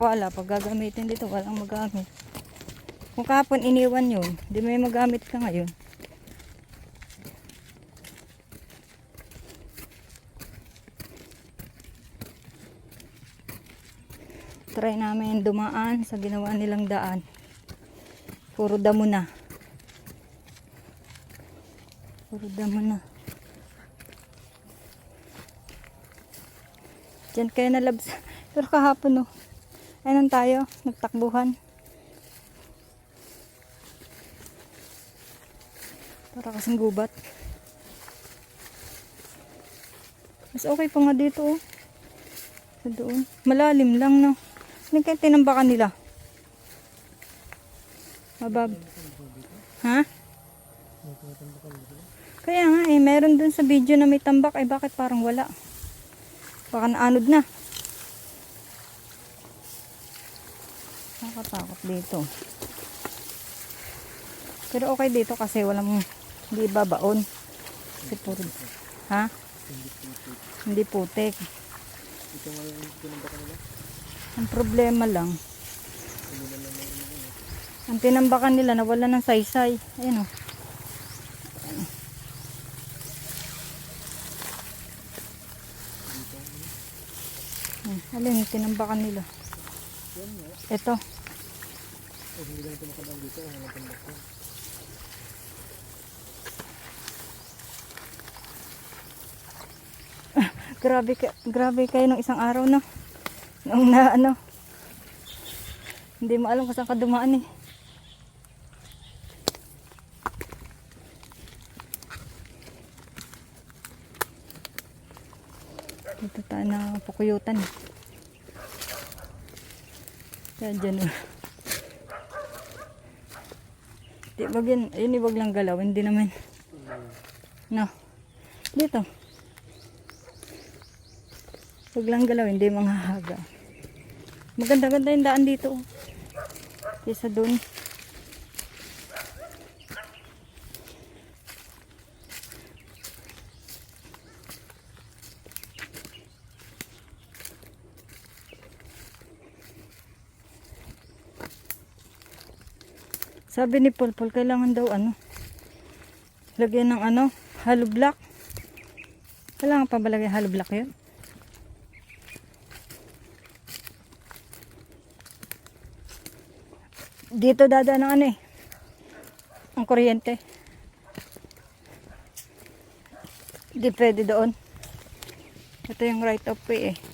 Wala, pag gagamitin dito, walang magamit. Kung kahapon iniwan yun, di may magamit ka ngayon. Try namin dumaan sa ginawa nilang daan. Puro damo na. Puro damo na. Diyan kayo nalabs. Pero kahapon no. Ayun tayo, nagtakbuhan. Para kasing gubat. Mas okay pa nga dito oh. Sa doon. Malalim lang no. Ano kaya tinambakan nila? Mabab. Ha? Kaya nga eh, meron dun sa video na may tambak eh bakit parang wala? Baka naanod na. Nakatakot dito. Pero okay dito kasi walang hindi babaon. Kasi puro, ha? Hindi putik. Ito nga yung tinambakan nila. Ang problema lang, ang tinambakan nila nawala ng saysay. Ayan o. Hmm, alin, tinambakan nila. Ito. Ko. Grabe, grabe kayo nung isang araw no. Nung na ano. Hindi mo alam kung saan ka dumaan eh. Dito tayo na pukuyutan. eh. Yan dyan. Di wag yan, yun wag lang galaw, hindi naman. No. Dito. Huwag lang galaw, hindi manghahaga. Maganda-ganda yung daan dito. oh. Kesa doon. Sabi ni Pulpul, kailangan daw ano, lagyan ng ano, hollow block. Kailangan pa ba lagyan hollow block yun? Dito dada ng ano eh. Ang kuryente. Di pwede doon. Ito yung right of way eh.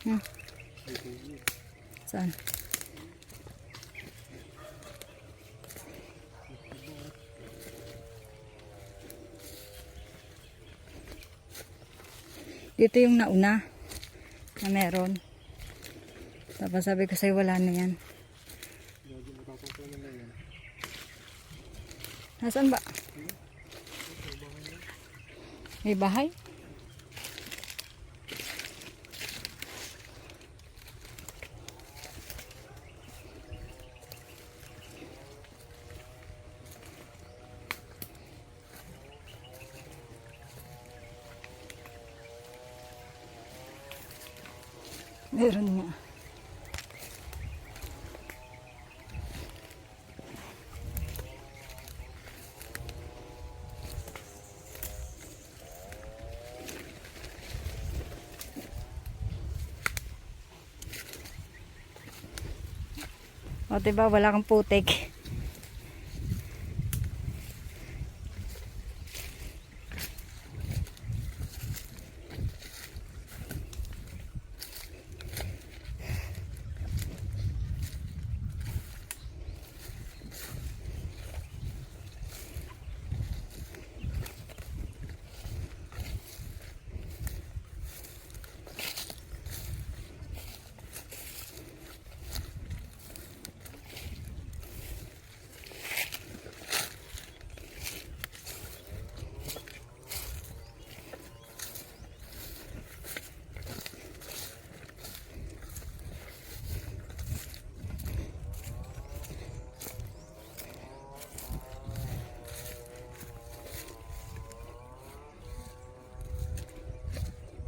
Hmm. Saan? Dito yung nauna na meron. Tapos sabi ko sa'yo wala na yan. Nasaan ba? May bahay? Meron nga. O, diba? Wala kang putik.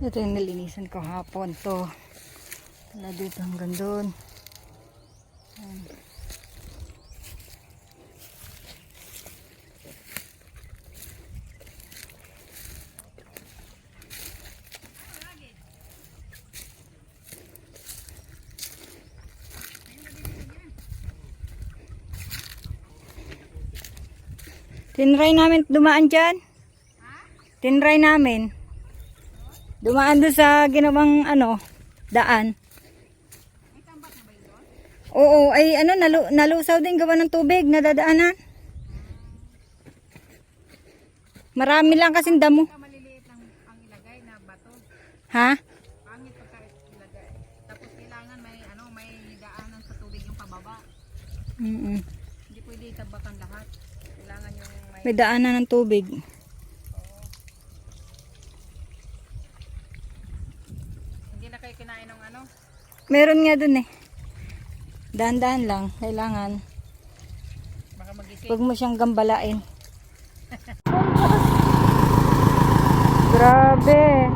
Ito yung nilinisan ko hapon to. Wala dito hanggang doon. Tinry namin dumaan dyan. Tinry namin. Dumaan doon sa ginawang ano, daan. Oo, ay ano, nalu nalusaw din gawa ng tubig, nadadaanan. Marami lang kasing damo. maliliit ang, ang ilagay na bato. Ha? Pangit pagka ilagay. Tapos kailangan may ano, may daanan sa tubig yung pababa. Mm Hindi pwede itabakan lahat. Kailangan yung may May daanan ng tubig. Na kayo kinain ng ano. Meron nga dun eh. Dahan-dahan lang, kailangan. Baka magising. Huwag mo siyang gambalain. Grabe.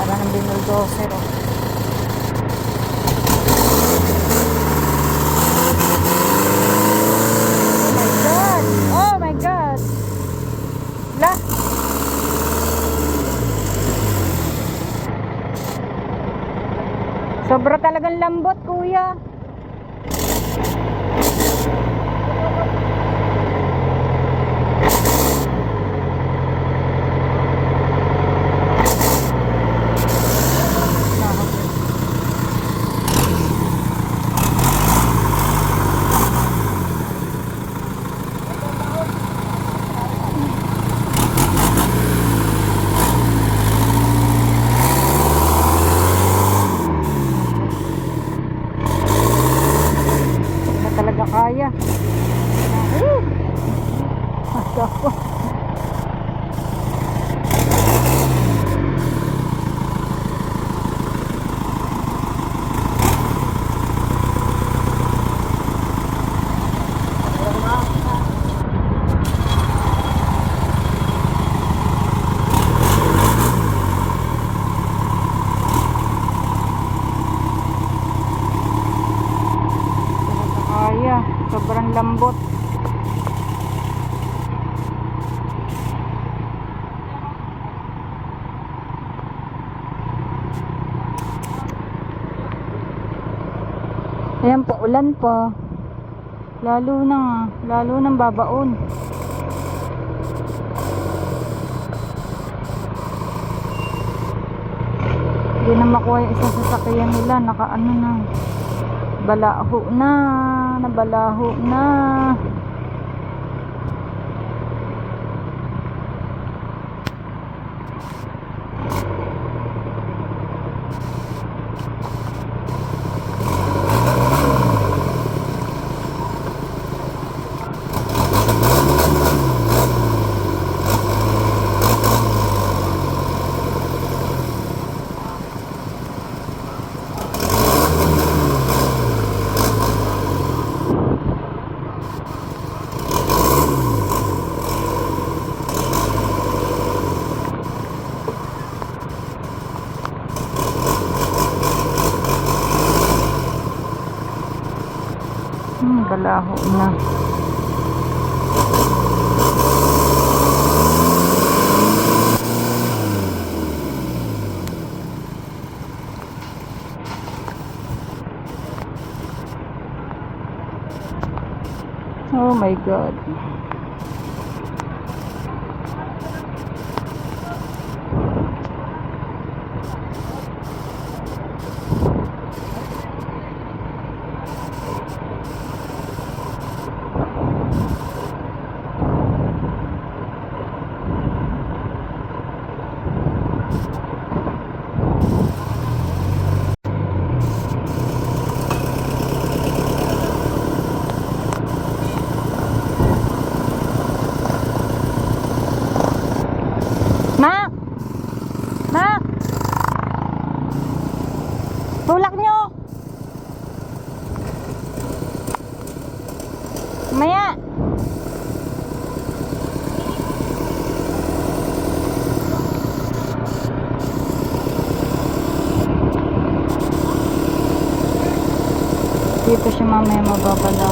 Para nang binuldoser oh. Oh my God! Oh my God! La! Sobra talagang lambot, kuya. na talaga kaya. Uh! Ako. Talaga kaya. Sobrang lambot. Ayan po, ulan pa. Lalo na nga. Lalo nang babaon. Hindi na makuha yung isang sasakyan nila. Nakaano na. Balaho na. Nabalaho na. Balaho na. Oh my God. Tulak nyo! Maya! Dito siya mamaya mababala.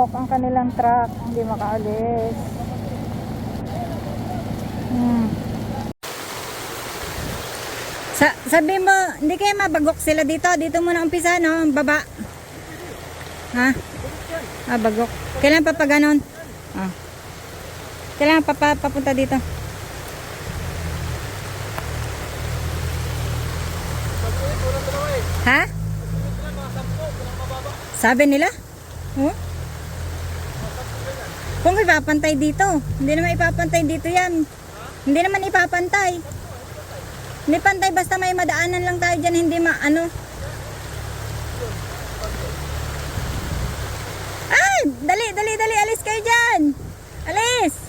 Nabagok ang kanilang truck, hindi makaalis. Hmm. Sa sabi mo, hindi kayo mabagok sila dito. Dito muna umpisa, no? Baba. Ha? Ah, bagok. Kailan pa pa ganon? Ah. Kailan pa pa papunta dito? Ha? Sabi nila? Oh? Kung ipapantay dito, hindi naman ipapantay dito yan. Hindi naman ipapantay. Hindi pantay basta may madaanan lang tayo dyan, hindi ma ano. Ay, dali, dali, dali, alis kayo dyan. Alis.